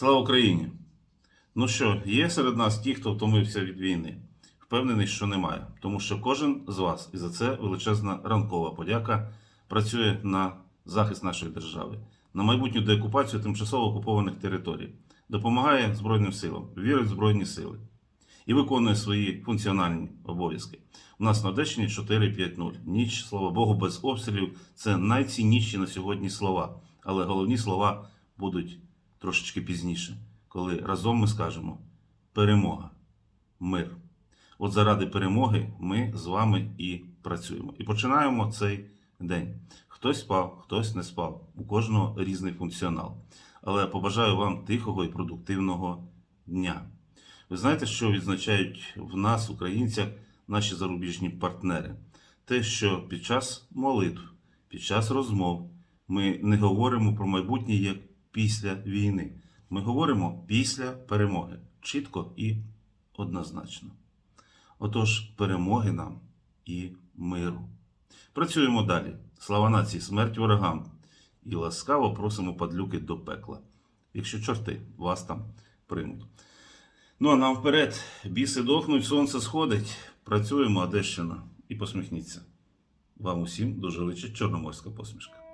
Слава Україні! Ну що, є серед нас ті, хто втомився від війни? Впевнений, що немає, тому що кожен з вас, і за це величезна ранкова подяка, працює на захист нашої держави, на майбутню деокупацію тимчасово окупованих територій, допомагає Збройним силам, вірить в Збройні сили і виконує свої функціональні обов'язки. У нас на Одещині 4-5-0. Ніч, слава Богу, без обстрілів це найцінніші на сьогодні слова. Але головні слова будуть трошечки пізніше, коли разом ми скажемо перемога, мир. От заради перемоги ми з вами і працюємо. І починаємо цей день. Хтось спав, хтось не спав. У кожного різний функціонал. Але побажаю вам тихого і продуктивного дня. Ви знаєте, що відзначають в нас, українцях, наші зарубіжні партнери? Те, що під час молитв, під час розмов ми не говоримо про майбутнє як після війни. Ми говоримо після перемоги. Чітко і однозначно. Отож, перемоги нам і миру. Працюємо далі. Слава нації, смерть ворогам. І ласкаво просимо падлюки до пекла. Якщо чорти вас там приймуть. Ну а нам вперед. Біси дохнуть, сонце сходить. Працюємо, Одещина. І посміхніться. Вам усім дуже личить чорноморська посмішка.